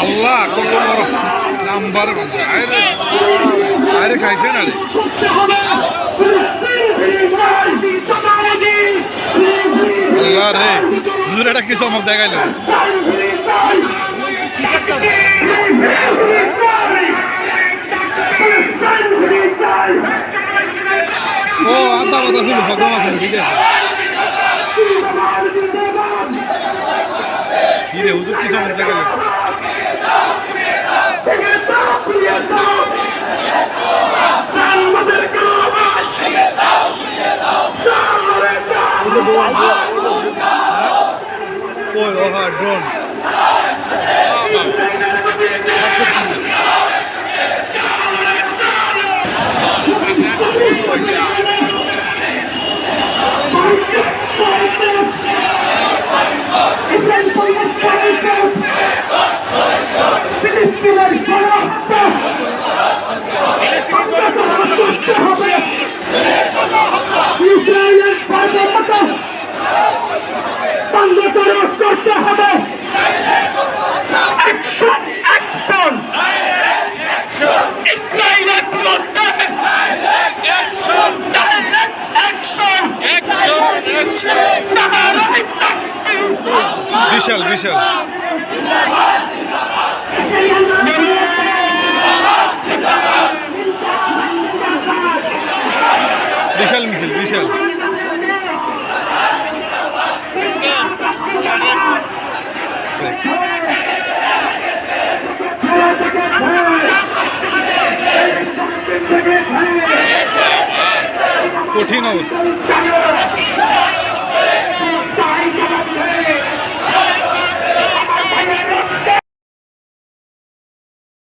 আল্লাহ কত বড় নাম্বার। আরে আরে খাইছে না রে আল্লাহ রে হুজুর এটা কি চমক দেখাইল। ও আদা কথা শুনু ভগবান আছেন ঠিক আছে। কি রে হুজুর কি চমক দেখাইল? কই ও হ্যাঁ ড্রোন। ফিলিস্তিনের গণহত্যা ইসরায়েলের স্বাধীনতা বাংলাদেশ করতে হবে। বিশাল বিশাল। বিশাল মিছিল বিশাল। কঠিন অবস্থা।